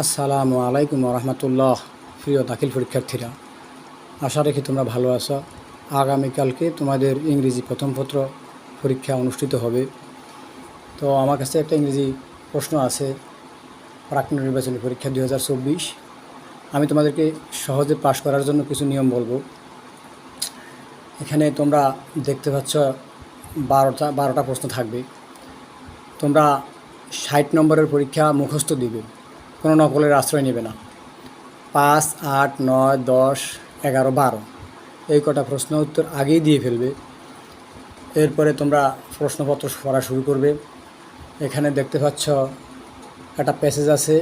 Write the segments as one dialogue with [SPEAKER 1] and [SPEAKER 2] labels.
[SPEAKER 1] আসসালামু আলাইকুম রহমতুল্লাহ। প্রিয় দাখিল পরীক্ষার্থীরা, আশা রেখে তোমরা ভালো আছো। আগামীকালকে তোমাদের ইংরেজি প্রথম পত্র পরীক্ষা অনুষ্ঠিত হবে। তো আমার কাছে একটা ইংরেজি প্রশ্ন আছে, প্রাক্তন নির্বাচনী পরীক্ষা দু হাজার চব্বিশ। আমি তোমাদেরকে সহজে পাশ করার জন্য কিছু নিয়ম বলব। এখানে তোমরা দেখতে পাচ্ছ, বারোটা বারোটা প্রশ্ন থাকবে। তোমরা ষাট নম্বরের পরীক্ষা মুখস্থ দিবে। কোনো নকলের আশ্রয় নেবে না। পাঁচ, আট, নয়, দশ, এগারো, বারো। এই কটা প্রশ্ন উত্তর আগেই দিয়ে ফেলবে। এরপরে তোমরা প্রশ্নপত্র পড়া শুরু করবে। এখানে দেখতে পাচ্ছ একটা প্যাসেজ আছে,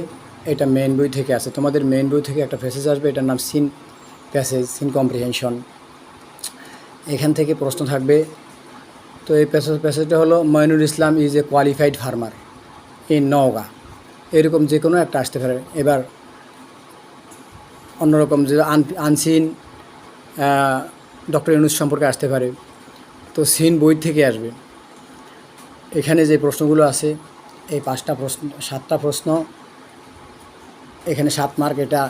[SPEAKER 1] এটা মেন বই থেকে আছে। তোমাদের মেন বই থেকে একটা প্যাসেজ আসবে, এটার নাম সিন প্যাসেজ সিন কম্প্রিহেনশন এখান থেকে প্রশ্ন থাকবে, তো এই প্যাসেজ প্যাসেজটা হলো, Moinul Islam is a qualified farmer in Naogaon এরকম যে কোনো একটা আসতে পারে। এবার অন্যরকম যে আনসিন ডক্টর ইউনুস সম্পর্কে আসতে পারে। তো সিন বই থেকে আসবে। এখানে যে প্রশ্নগুলো আছে, এই পাঁচটা প্রশ্ন, সাতটা প্রশ্ন, এখানে সাত মার্ক এটা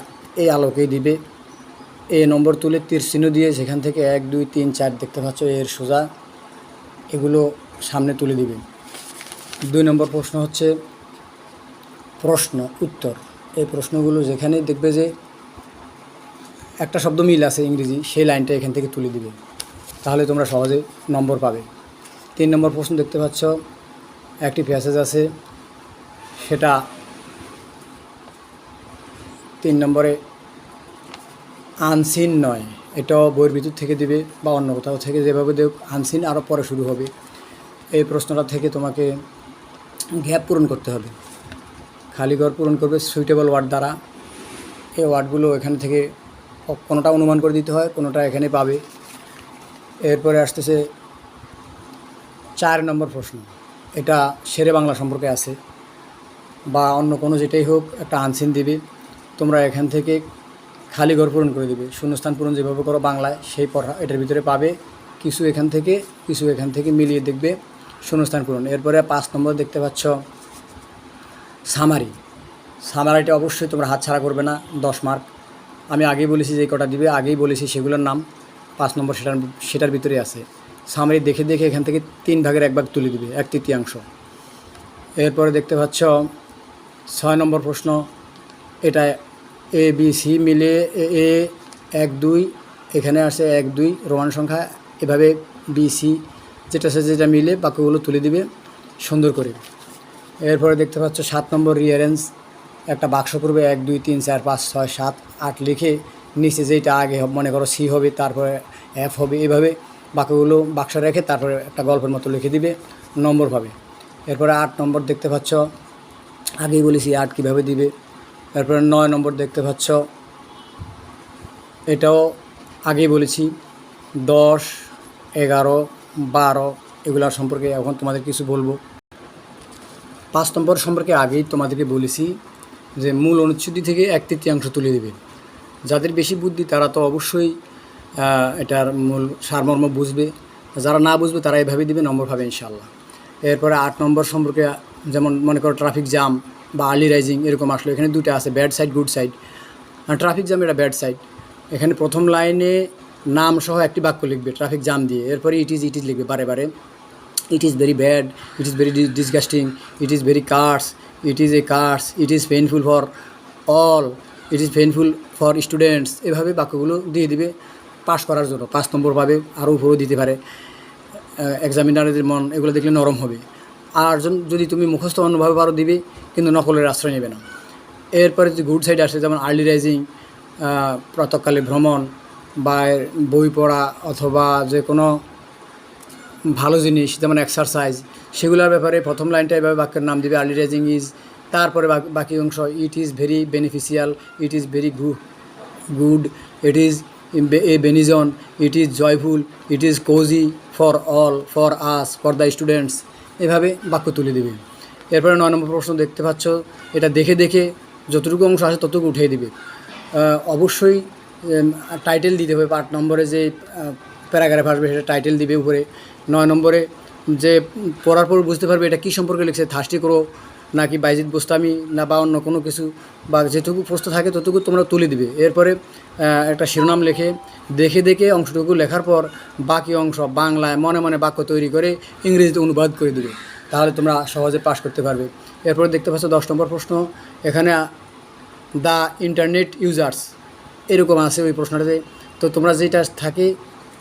[SPEAKER 1] এই আলোকেই দিবে। এ নম্বর তুলে তীর চিহ্ন দিয়ে যেখান থেকে এক, দুই, তিন, চার দেখতে পাচ্ছ, এর সোজা এগুলো সামনে তুলে দিবে। দুই নম্বর প্রশ্ন হচ্ছে প্রশ্ন, উত্তর। এই প্রশ্নগুলো যেখানে দেখবে যে একটা শব্দ মিল আছে ইংরেজি, সেই লাইনটা এখান থেকে তুলে দিবে। তাহলে তোমরা সহজে নম্বর পাবে। তিন নম্বর প্রশ্ন দেখতে পাচ্ছ, একটি প্যাসেজ আছে, সেটা তিন নম্বরে, আনসিন নয়। এটাও বইয়ের ভিতর থেকে দিবে বা অন্য কোথাও থেকে যেভাবে দেখ আনসিন আরও পরে শুরু হবে। এই প্রশ্নটা থেকে তোমাকে গ্যাপ পূরণ করতে হবে। খালি ঘর পূরণ করবে সুইটেবল ওয়ার্ড দ্বারা। এই ওয়ার্ডগুলো এখান থেকে কোনোটা অনুমান করে দিতে হয়, কোনোটা এখানে পাবে। এরপরে আসতেছে চার নম্বর প্রশ্ন। এটা শেরে বাংলা সম্পর্কে আছে বা অন্য কোনো যেটাই হোক, একটা আনসিন দিবে। তোমরা এখান থেকে খালি ঘর পূরণ করে দিবে। শূন্যস্থান পূরণ যেভাবে করো বাংলায়, সেই পড়া এটার ভিতরে পাবে কিছু এখান থেকে, কিছু এখান থেকে মিলিয়ে দেখবে শূন্যস্থান পূরণ। এরপরে পাঁচ নম্বর দেখতে পাচ্ছ সামারি। সামারিটা অবশ্যই তোমরা হাতছাড়া করবে না, দশ মার্ক। আমি আগেই বলেছি যে কটা দিবে, আগেই বলেছি সেগুলোর নাম। পাঁচ নম্বর সেটার সেটার ভিতরে আছে। সামারি দেখে দেখে এখান থেকে তিন ভাগের এক ভাগ তুলে দিবে, এক তৃতীয়াংশ। এরপরে দেখতে পাচ্ছ, ছয় নম্বর প্রশ্ন, এটা এ, বি, সি মিলে এ এক, দুই, এখানে আসে এক, দুই, রোমান সংখ্যা, এভাবে বি, সি, যেটা সে যেটা মিলে বাক্যগুলো তুলে দিবে, সুন্দর করে। এরপরে দেখতে পাচ্ছ সাত নম্বর রিয়ারেন্স একটা বাক্স করবে এক, দুই, তিন, চার, পাঁচ, ছয়, সাত, আট লিখে নিচে যেটা আগে মনে করো সি হবে, তারপরে এফ হবে, এভাবে বাক্যগুলো বাক্স রেখে তারপরে একটা গল্পের মতো লিখে দিবে, নম্বর পাবে। এরপরে আট নম্বর দেখতে পাচ্ছ, আগেই বলেছি আট কীভাবে দিবে। এরপরে নয় নম্বর দেখতে পাচ্ছ, এটাও আগেই বলেছি, দশ, এগারো, বারো এগুলার সম্পর্কে এখন তোমাদের কিছু বলব। পাঁচ নম্বর সম্পর্কে আগেই তোমাদেরকে বলেছি যে মূল অনুচ্ছেদটি থেকে এক তৃতীয়াংশ তুলে দেবে। যাদের বেশি বুদ্ধি, তারা তো অবশ্যই এটার মূল সারমর্ম বুঝবে। যারা না বুঝবে, তারা এভাবে দিবে, নম্বর পাবে ইনশাল্লাহ এরপরে আট নম্বর সম্পর্কে যেমন মনে করো ট্রাফিক জ্যাম বা আর্লি রাইজিং এরকম আসলো, এখানে দুটো আছে, bad side, good side. Traffic jam এটা ব্যাড সাইড। এখানে প্রথম লাইনে নাম সহ একটি বাক্য লিখবে, ট্রাফিক জ্যাম দিয়ে। এরপরে ইট ইজ ইট ইজ লিখবে বারে বারে। It is very bad. It is very dis- disgusting. It is very curse it is a curse it is painful for all. It is painful for students. এভাবে বাক্যগুলো দিয়ে দিবে pass করার জন্য। পাঁচ নম্বর পাবে আরও উপরেও দিতে পারে। এক্সামিনারদের মন, এগুলো দেখলে নরম হবে। আর যদি তুমি মুখস্থ অন্যভাবে পারো দিবে, কিন্তু নকলের আশ্রয় নেবে না। এরপরে যদি গুড সাইড আসে, যেমন আর্লি রাইজিং প্রাতকালে ভ্রমণ, বা বই পড়া, অথবা যে কোনো ভালো জিনিস, যেমন এক্সারসাইজ সেগুলোর ব্যাপারে প্রথম লাইনটা এভাবে বাক্যের নাম দিবে আর্লি রাইজিং ইজ তারপরে বাক- অংশ it is very beneficial it is very গু good it is a benison it is joyful it is cosy for all for us for the students এভাবে বাক্য তুলে দেবে। এরপরে নয় নম্বর প্রশ্ন দেখতে পাচ্ছ, এটা দেখে দেখে যতটুকু অংশ আসে ততটুকু উঠিয়ে দিবে। অবশ্যই টাইটেল দিতে হবে আট নম্বরে যে প্যারাগ্রাফ আসবে সেটা টাইটেল দিবে উপরে। নয় নম্বরে যে পড়ার পর বুঝতে পারবে এটা কী সম্পর্কে লিখছে থার্স্টি করো, নাকি বাইজিদ বোস্তামি, না বা অন্য কোনো কিছু, বা যেটুকু প্রশ্ন থাকে ততটুকু তোমরা তুলে দিবে। এরপরে একটা শিরোনাম লেখে, দেখে দেখে অংশটুকু লেখার পর বাকি অংশ বাংলায় মনে মনে বাক্য তৈরি করে ইংরেজিতে অনুবাদ করে দেবে। তাহলে তোমরা সহজে পাশ করতে পারবে। এরপরে দেখতে পাচ্ছ দশ নম্বর প্রশ্ন, এখানে, দ্য ইন্টারনেট ইউজার্স এরকম আছে ওই প্রশ্নটাতে। তো তোমরা যেটা থাকে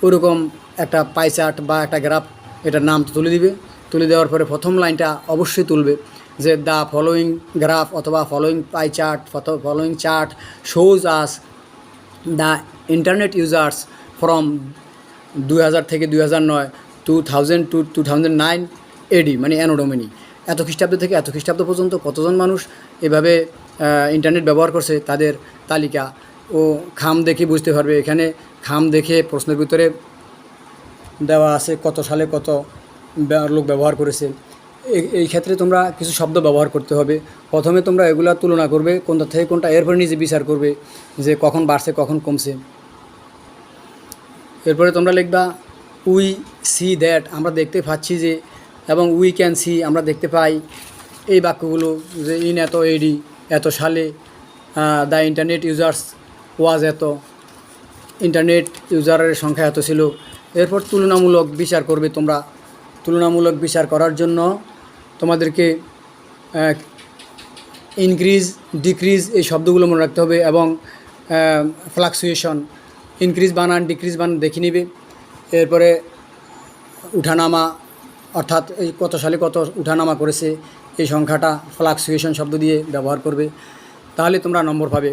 [SPEAKER 1] ওরকম একটা পাই চার্ট বা একটা গ্রাফ এটার নাম তুলে দিবে। তুলে দেওয়ার পরে প্রথম লাইনটা অবশ্যই তুলবে যে দ্য ফলোয়িং গ্রাফ অথবা following pie chart following chart shows us the internet users from দুই হাজার থেকে দুই নয় two thousand to two thousand nine AD মানে অ্যানোডোমিনি এত খ্রিস্টাব্দ থেকে এত খ্রিস্টাব্দ পর্যন্ত কতজন মানুষ এভাবে ইন্টারনেট ব্যবহার করছে তাদের তালিকা? ও খাম দেখে বুঝতে পারবে। এখানে খাম দেখে প্রশ্নের ভিতরে দেওয়া আছে কত সালে কত লোক ব্যবহার করেছে। এই- ক্ষেত্রে তোমরা কিছু শব্দ ব্যবহার করতে হবে। প্রথমে তোমরা এগুলা তুলনা করবে, কোনটা থেকে কোনটা এরপরে নিজে বিচার করবে যে কখন বাড়ছে, কখন কমছে। এরপরে তোমরা লিখবা, উই সি দ্যাট। আমরা দেখতে পাচ্ছি যে, এবং উই ক্যান সি, আমরা দেখতে পাই এই বাক্যগুলো যে, ইন এত এডি, এত সালে দ্য ইন্টারনেট ইউজার্স ওয়াজ এত, ইন্টারনেট ইউজারের সংখ্যা এত ছিল। এরপর তুলনামূলক বিচার করবে তোমরা। তুলনামূলক বিচার করার জন্য তোমাদেরকে ইনক্রিজ ডিক্রিজ এই শব্দগুলো মনে রাখতে হবে এবং ফ্লাকচুয়েশন ইনক্রিজ বানান ডিক্রিজ বানান দেখে নিবে। এরপরে উঠানামা, অর্থাৎ এই কত সালে কত উঠানামা করেছে, এই সংখ্যাটা ফ্লাকচুয়েশন শব্দ দিয়ে ব্যবহার করবে। তাহলে তোমরা নম্বর পাবে।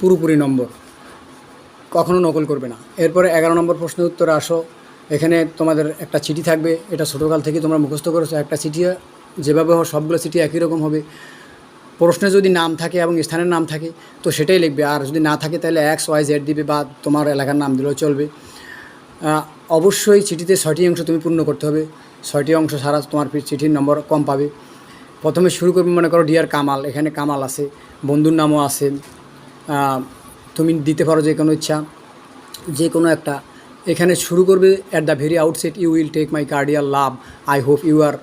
[SPEAKER 1] পুরোপুরি নম্বর। কখনো নকল করবে না। এরপরে এগারো নম্বর প্রশ্নের উত্তরে আসো। এখানে তোমাদের একটা চিঠি থাকবে। এটা ছোটোকাল থেকে তোমরা মুখস্থ করেছ। একটা চিঠি যেভাবে হোক, সবগুলো চিঠি একই রকম হবে। প্রশ্নে যদি নাম থাকে এবং স্থানের নাম থাকে, তো সেটাই লিখবে। আর যদি না থাকে, তাহলে এক্স ওয়াই জেড দিবে বা তোমার এলাকার নাম দিলেও চলবে। অবশ্যই চিঠিতে ছয়টি অংশ তুমি পূর্ণ করতে হবে। ছয়টি অংশ ছাড়া তোমার চিঠির নম্বর কম পাবে। প্রথমে শুরু করবে, মনে করো ডিয়ার কামাল, এখানে কামাল আছে। বন্ধুর নামও আছে। তুমি দিতে পারো যে কোনো ইচ্ছা, যে কোনো একটা। এখানে শুরু করবে at the very outset you will take my cordial love I hope you are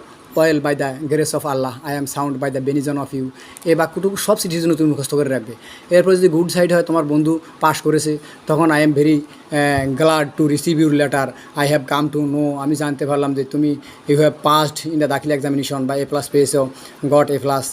[SPEAKER 1] well by the grace of Allah I am sound by the benison of you এই বাক্যটুকু সব সিটির জন্য তুমি মুখস্থ করে রাখবে। এরপর যদি গুড সাইড হয়, তোমার বন্ধু পাস করেছে, তখন I am very glad to receive your letter I have come to know আমি জানতে পারলাম যে তুমি you have passed in the Dakhil examination বা এ প্লাস পেয়েছ গট এ প্লাস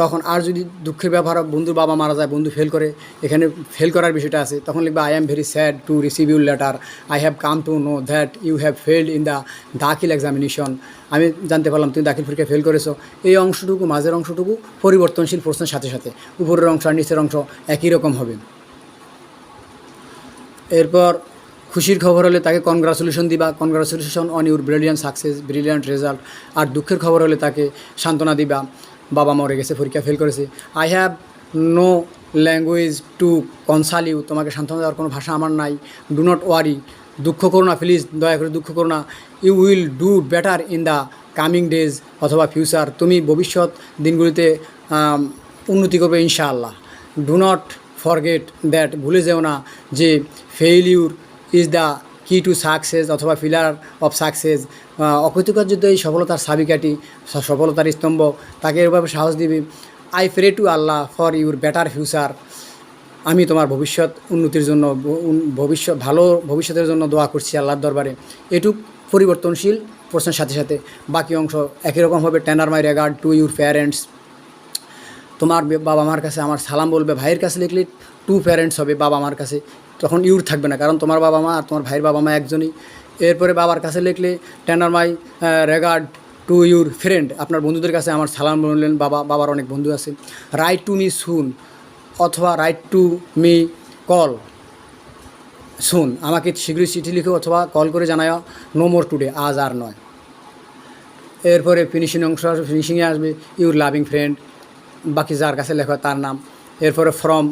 [SPEAKER 1] তখন আর যদি দুঃখের ব্যাপার হয়, বন্ধুর বাবা মারা যায় বন্ধু ফেল করে এখানে ফেল করার বিষয়টা আছে তখন লিখবে I am very sad to receive your letter I have come to know that you have failed in the Dakhil examination আমি জানতে পারলাম তুমি দাখিল পরীক্ষায় ফেল করেছ। এই অংশটুকু মাঝের অংশটুকু পরিবর্তনশীল প্রশ্নের সাথে সাথে উপরের অংশ আর নিচের অংশ একই রকম হবে। এরপর খুশির খবর হলে তাকে কনগ্রাচুলেশন দিবা। Congratulation on your brilliant success brilliant result আর দুঃখের খবর হলে তাকে সান্ত্বনা দিবা। বাবা মরে গেছে, পরীক্ষা ফেল করেছে। I have no language to console you তোমাকে সান্ত্বনা দেওয়ার কোনো ভাষা আমার নাই। ডু নট ওয়ারি দুঃখ করো না প্লিজ দয়া করে দুঃখ করো না। You will do better in the coming days অথবা ফিউচার তুমি ভবিষ্যৎ দিনগুলিতে উন্নতি করবে, ইনশাআল্লাহ। ডু নট ফরগেট দ্যাট ভুলে যেও না যে failure is the key to success অথবা ফিলার অফ সাকসেস অকৃতকার্য এই সফলতার সাবিকাটি সফলতার স্তম্ভ, তাকে এভাবে সাহস দিবে। I pray to Allah for your better future আমি তোমার ভবিষ্যৎ উন্নতির জন্য ভবিষ্যৎ, ভালো ভবিষ্যতের জন্য দোয়া করছি আল্লাহর দরবারে। এটুক পরিবর্তনশীল প্রশ্নের সাথে সাথে বাকি অংশ একই রকম হবে। Tender my regard to your parents তোমার বাবা মার কাছে আমার সালাম বলবে। ভাইয়ের কাছে লিখলে টু প্যারেন্টস হবে বাবা মার কাছে। তখন ইউর থাকবে না, কারণ তোমার বাবা মা আর তোমার ভাইয়ের বাবা মা একজনই। এরপরে বাবার কাছে লিখলে tender my regard to your friend আপনার বন্ধুদের কাছে আমার সালাম বললেন, বাবা, বাবার অনেক বন্ধু আছে। রাইট টু মি সুন অথবা রাইট টু মি কল শুন আমাকে শীঘ্রই চিঠি লিখো অথবা কল করে জানায় নো মোর টুডে আজ আর নয়। এরপরে ফিনিশিং অংশ আসবে ফিনিশিংয়ে আসবে ইউর লাভিং ফ্রেন্ড বাকি যার কাছে লেখা তার নাম। এরপরে ফ্রম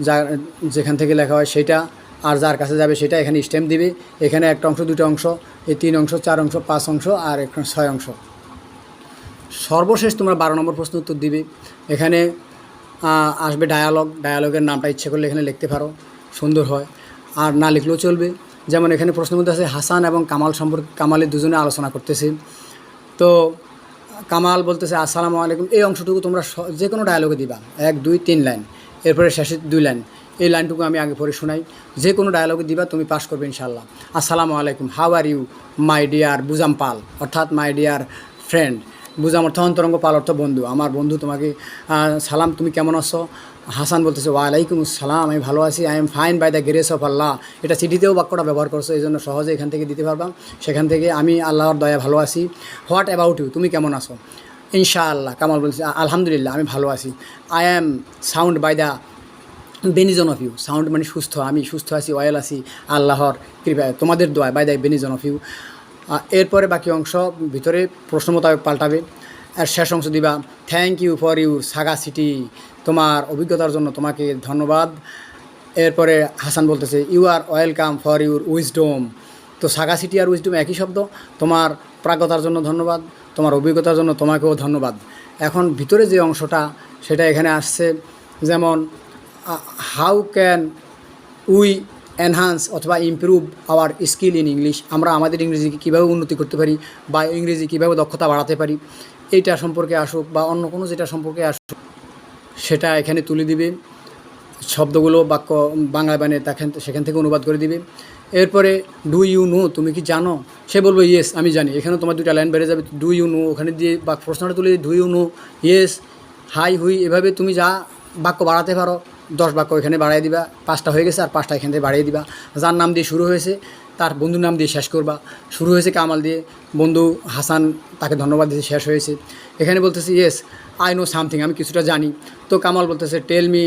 [SPEAKER 1] যার যেখান থেকে লেখা হয় সেটা, আর যার কাছে যাবে সেটা এখানে স্ট্যাম্প দিবে। এখানে একটা অংশ, দুটো অংশ, এই তিন অংশ, চার অংশ, পাঁচ অংশ, আর এখানে ছয় অংশ। সর্বশেষ তোমরা বারো নম্বর প্রশ্ন উত্তর দিবে। এখানে আসবে ডায়ালগ ডায়ালগের নামটা ইচ্ছে করলে এখানে লিখতে পারো। সুন্দর হয়। আর না লিখলেও চলবে। যেমন এখানে প্রশ্নের মধ্যে আছে, হাসান এবং কামাল সম্পর্কে, কামালের দুজনে আলোচনা করতেছে। তো, কামাল বলতেছে, আসসালামু আলাইকুম। এই অংশটুকু তোমরা যে কোনো ডায়ালগে দিবা। এক, দুই, তিন লাইন। এরপরে শেষে দুই লাইন। এই লাইনটুকু আমি আগে পরে শোনাই। যে কোনো ডায়ালগে দিবা, তুমি পাস করবে ইনশাল্লাহ আসসালামু আলাইকুম how are you my dear bosom pal অর্থাৎ মাই ডিয়ার ফ্রেন্ড বুঝাম অর্থ অন্তরঙ্গ পাল, অর্থ বন্ধু। আমার বন্ধু তোমাকে সালাম, তুমি কেমন আছো? হাসান বলতেছে, ওয়ালাইকুম সালাম আমি ভালো আছি। I am fine by the grace of Allah এটা চিঠিতেও বাক্যটা ব্যবহার করছ এই জন্য সহজে এখান থেকে দিতে পারবা। সেখান থেকে আমি আল্লাহর দয়া ভালো আছি। হোয়াট অ্যাবাউট ইউ তুমি কেমন আছো? ইনশাআল্লাহ, কামাল বলছে, "আ- আলহামদুলিল্লাহ, আমি ভালো আছি। I am sound by the benison of you sound মানে সুস্থ, আমি সুস্থ আছি ওয়েল আছি, আল্লাহর কৃপায়। তোমাদের দোয়া by the benison of you এরপরে বাকি অংশ, ভিতরে প্রশ্ন মোতাবেক পাল্টাবে। আর শেষ অংশ দিবা। Thank you for your sagacity তোমার অভিজ্ঞতার জন্য তোমাকে ধন্যবাদ। এরপরে হাসান বলতেছে you are welcome for your wisdom তো সাগা সিটি আর উইজডম একই শব্দ। তোমার প্রাজ্ঞতার জন্য ধন্যবাদ। তোমার অভিজ্ঞতার জন্য তোমাকেও ধন্যবাদ। এখন ভিতরে যে অংশটা, সেটা এখানে আসছে, যেমন হাউ ক্যান উই এনহান্স অথবা improve our skill in English আমরা আমাদের ইংরেজিকে কীভাবে উন্নতি করতে পারি বা ইংরেজি কীভাবে দক্ষতা বাড়াতে পারি? এইটা সম্পর্কে আসুক বা অন্য কোনো যেটা সম্পর্কে আসুক, সেটা এখানে তুলে দিবে। শব্দগুলো বাক্য বাংলা বানে তখন সেখান থেকে অনুবাদ করে দিবে। এরপরে ডু ইউ নো তুমি কি জানো? সে বলবে ইয়েস আমি জানি। এখানে তোমার দুটা লাইন বেড়ে যাবে ডু ইউ নো ওখানে দিয়ে বা প্রশ্নটা তুলে ডু ইউ নো ইয়েস হাই হুই এভাবে তুমি যা বাক্য বাড়াতে পারো। দশ বাক্য এখানে বাড়াই দিবা, পাঁচটা হয়ে গেছে আর পাঁচটা এখান থেকে বাড়িয়ে দিবা। যার নাম দিয়ে শুরু হয়েছে, তার বন্ধুর নাম দিয়ে শেষ করবা। শুরু হয়েছে কামাল দিয়ে, বন্ধু হাসান তাকে ধন্যবাদ দিয়ে শেষ হয়েছে। এখানে বলতেছে ইয়েস আই নো সামথিং আমি কিছুটা জানি। তো কামাল বলতেছে টেল মি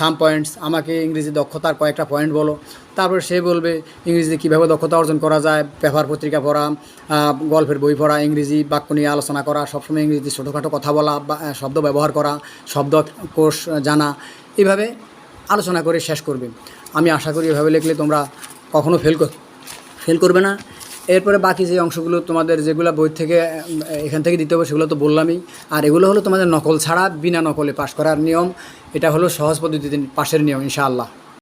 [SPEAKER 1] সাম পয়েন্টস আমাকে ইংরেজি দক্ষতার কয়েকটা পয়েন্ট বলো। তারপর সে বলবে, ইংরেজিতে কীভাবে দক্ষতা অর্জন করা যায়, পেপার, পত্রিকা পড়া গল্পের বই পড়া, ইংরেজি বাক্য নিয়ে আলোচনা করা, সবসময় ইংরেজিতে ছোটোখাটো কথা বলা বা শব্দ ব্যবহার করা, শব্দ কোষ জানা। এভাবে আলোচনা করে শেষ করবে। আমি আশা করি এভাবে লিখলে তোমরা কখনো ফেল ফেল করবে না। এরপরে বাকি যে অংশগুলো তোমাদের যেগুলো বই থেকে এখান থেকে দিতে হবে সেগুলো তো বললামই। আর এগুলো হলো তোমাদের নকল ছাড়া বিনা নকলে পাশ করার নিয়ম। এটা হলো সহজ পদ্ধতিতে পাশের নিয়ম, ইনশাআল্লাহ।